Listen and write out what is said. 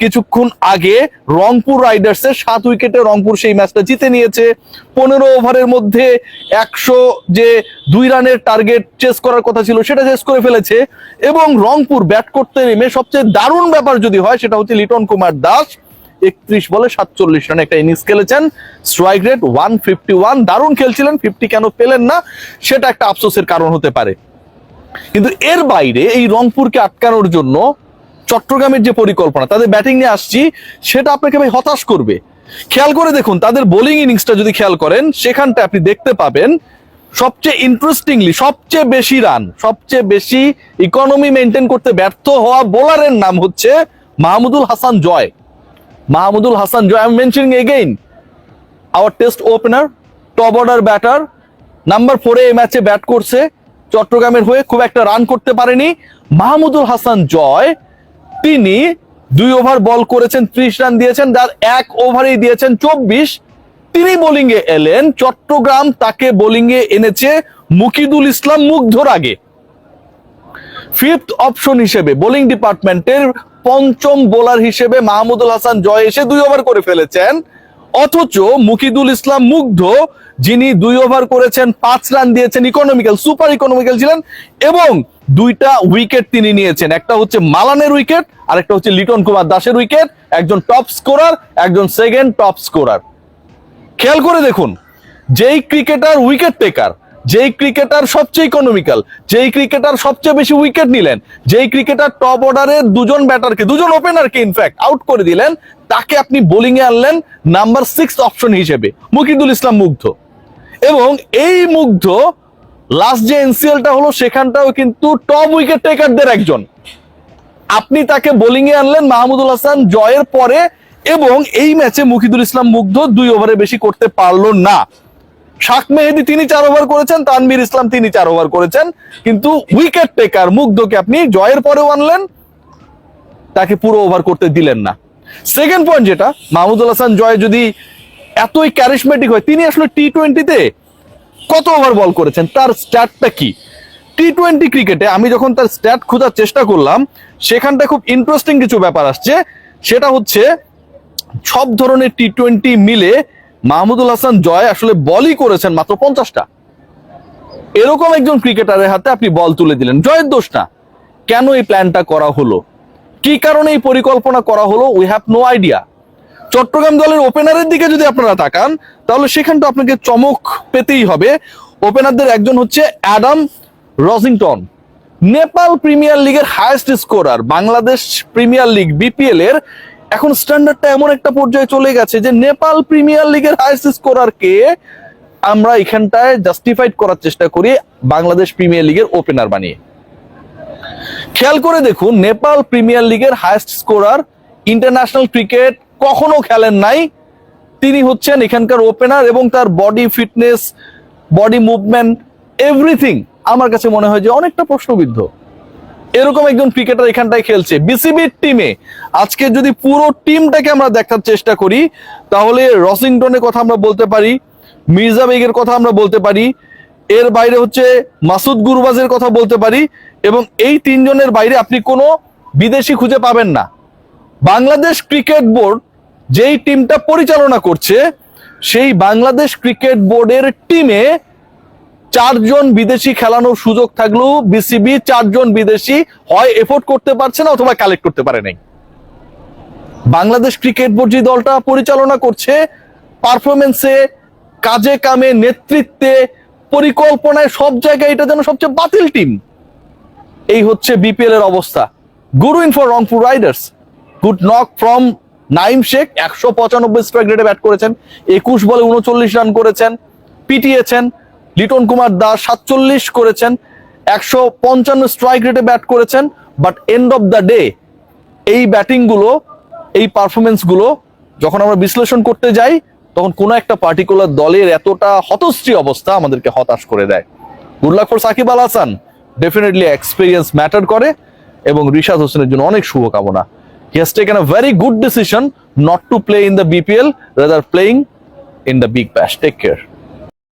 কিছুক্ষণ আগে রংপুর রাইডার্সের সাত উইকেটে রংপুর সেই ম্যাচটা জিতে নিয়েছে। পনেরো ওভারের মধ্যে একশো যে দুই রানের টার্গেট চেস করার কথা ছিল, সেটা চেস করে ফেলেছে। এবং রংপুর ব্যাট করতে নেমে সবচেয়ে দারুণ ব্যাপার যদি হয়, সেটা হচ্ছে লিটন কুমার দাস একত্রিশ বলে সাতচল্লিশ রানে একটা ইনিংস খেলেছেন। Strike rate one fifty one দারুণ খেলছিলেন ফিফটি কেন পেলেন না, সেটা একটা আফসোসের কারণ হতে পারে। কিন্তু এর বাইরে এই রংপুরকে আটকানোর জন্য চট্টগ্রামের যে পরিকল্পনা, তাদের ব্যাটিং নিয়ে আসছি, সেটা আপনাকে ভাই হতাশ করবে। খেয়াল করে দেখুন, তাদের বোলিং ইনিংসটা যদি খেয়াল করেন সেখানটা আপনি দেখতে পাবেন, সবচেয়ে ইন্টারেস্টিংলি সবচেয়ে বেশি রান সবচেয়ে বেশি ইকোনমি মেনটেন করতে ব্যর্থ হওয়া বোলারের নাম হচ্ছে Mahmudul Hasan Joy. Mahmudul Hasan Joy I am mentioning again our test opener top order batter number ফোরে এই ম্যাচে ব্যাট করছে, চট্টগ্রামের হয়ে খুব একটা রান করতে পারেনি। মাহমুদুল হাসান জয় তিনি দুই ওভার বল করেছেন, ত্রিশ রান দিয়েছেন, যার এক ওভারেই দিয়েছেন চব্বিশ। তিনি বোলিং এ এলেন, চট্টগ্রাম তাকে বোলিং এ এনেছে মুকিদুল ইসলাম মুগ্ধর আগে। ফিফথ অপশন হিসেবে বোলিং ডিপার্টমেন্টের পঞ্চম বোলার হিসেবে মাহমুদুল হাসান জয় এসে দুই ওভার করে ফেলেছেন। অথচ মুকিদুল ইসলাম মুগ্ধ, যিনি দুই ওভার করেছেন, পাঁচ রান দিয়েছেন ইকোনমিক্যাল সুপার ইকোনমিক্যাল ছিলেন এবং দুইটা উইকেট তিনি নিয়েছেন। একটা হচ্ছে মালানের উইকেট আর একটা হচ্ছে লিটন কুমার দাসের উইকেট একজন টপ স্কোরার একজন সেকেন্ড টপ স্কোরার খেয়াল করে দেখুন, যেই ক্রিকেটার উইকেট টেকার যেই ক্রিকেটার সবচেয়ে ইকোনমিক্যাল যেই ক্রিকেটার সবচেয়ে বেশি উইকেট নিলেন, যেই ক্রিকেটার টপ অর্ডারের দুজন ব্যাটারকে দুজন ওপেনারকে ইনফ্যাক্ট আউট করে দিলেন, তাকে আপনি বোলিং এ আনলেন নাম্বার সিক্স অপশন হিসেবে, মুকিদুল ইসলাম মুগ্ধ। এবং এই মুগ্ধ লাস্ট যে এনসিএলটা হলো, সেখানটাও কিন্তু টপ উইকেট টেকারদের একজন। আপনি তাকে বোলিং এ আনলেন মাহমুদুল হাসান জয়ের পরে এবং এই ম্যাচে মুকিদুল ইসলাম মুগ্ধ দুই ওভারে বেশি করতে পারল না। শাক মেহেদি তিনি চার ওভার করেছেন, তানভীর ইসলাম তিনি চার ওভার করেছেন। কিন্তু উইকেট টেকার মুগ্ধকে আপনি জয়ের পরেও আনলেন, তাকে পুরো ওভার করতে দিলেন না। সেকেন্ড পয়েন্ট যেটা, মাহমুদুল হাসান জয় যদি এতই ক্যারিসমেটিক হয়, তিনি আসলে টি টোয়েন্টিতে কত ওভার বল করেছেন? তার স্ট্যাটটা কি? টি টোয়েন্টি ক্রিকেটে আমি যখন তার স্ট্যাট খোঁজার চেষ্টা করলাম, সেখানটা খুব ইন্টারেস্টিং কিছু ব্যাপার আসছে। সেটা হচ্ছে, সব ধরনের টি টোয়েন্টি মিলে মাহমুদুল হাসান জয় আসলে বলই করেছেন মাত্র পঞ্চাশটা। এরকম একজন ক্রিকেটারের হাতে আপনি বল তুলে দিলেন। জয়ের দোষ না। কেন এই প্ল্যানটা করা হলো? কি কারণে এই পরিকল্পনা করা হলো? We have no idea Chattogram দলের ওপেনারের দিকে যদি আপনারা তাকান, তাহলে সেখানটা আপনাকে চমক পেতেই হবে। ওপেনারদের একজন হচ্ছে অ্যাডাম রজিংটন নেপাল প্রিমিয়ার লিগের highest scorer Bangladesh premier league BPL এর। এখন স্ট্যান্ডার্ডটা এমন একটা পর্যায়ে চলে গেছে যে নেপাল প্রিমিয়ার লিগের হাইয়েস্ট স্কোরার কে আমরা এখানটায় জাস্টিফাইড করার চেষ্টা করি বাংলাদেশ প্রিমিয়ার লিগের ওপেনার বানিয়ে। খেয়াল করে দেখুন, নেপাল প্রিমিয়ার লিগের হায়েস্ট স্কোরার ইন্টারন্যাশনাল ক্রিকেট কখনো খেলেন নাই। তিনি হচ্ছেন এখানকার ওপেনার এবং তার body fitness body movement everything আমার কাছে মনে হয় যে অনেকটা প্রশ্নবিদ্ধ। এরকম একজন ক্রিকেটার এখানটায় খেলছে। বিসিবির টিমে আজকে যদি পুরো টিমটাকে আমরা দেখার চেষ্টা করি, তাহলে রসিংটনের কথা আমরা বলতে পারি, মির্জা বেগের কথা আমরা বলতে পারি, এর বাইরে হচ্ছে মাসুদ গুরবাজের কথা বলতে পারি এবং এই তিনজনের বাইরে আপনি কোনো বিদেশি খুঁজে পাবেন না। বাংলাদেশ ক্রিকেট বোর্ড যেই টিমটা পরিচালনা করছে, সেই বাংলাদেশ ক্রিকেট বোর্ডের টিমে চারজন বিদেশি খেলানোর সুযোগ থাকলেও বিসিবি চারজন বিদেশি হয় এফোর্ড করতে পারছে না অথবা কালেক্ট করতে পারে নাই। বাংলাদেশ ক্রিকেট বোর্ড যে দলটা পরিচালনা করছে পারফরমেন্সে কাজে কামে, নেতৃত্বে, পরিকল্পনায় সব জায়গায় এটা যেন সবচেয়ে বাতিল টিম। এই হচ্ছে বিপিএল এর অবস্থা। Good win for Rangpur riders. Good knock from Naim Sheikh একশো পঁচানব্বই স্ট্রাইক রেটে ব্যাট করেছেন, একুশ বলে উনচল্লিশ রান করেছেন, পিটিয়েছেন, লিটন কুমার দাস সাতচল্লিশ করেছেন, একশো পঞ্চান্ন স্ট্রাইক রেটে ব্যাট করেছেন but end of the day এই ব্যাটিংগুলো, এই পারফরমেন্সগুলো, যখন আমরা বিশ্লেষণ করতে যাই, তখন কোনো একটা পার্টিকুলার দলের এতটা হতশ্রী অবস্থা আমাদেরকে হতাশ করে দেয়। Good luck for Shakib Al Hasan. Definitely experience matter করে, এবং রিশাদ হোসেনের জন্য অনেক শুভকামনা। He has taken a very good decision not to play in the BPL rather playing in the Big Bash take care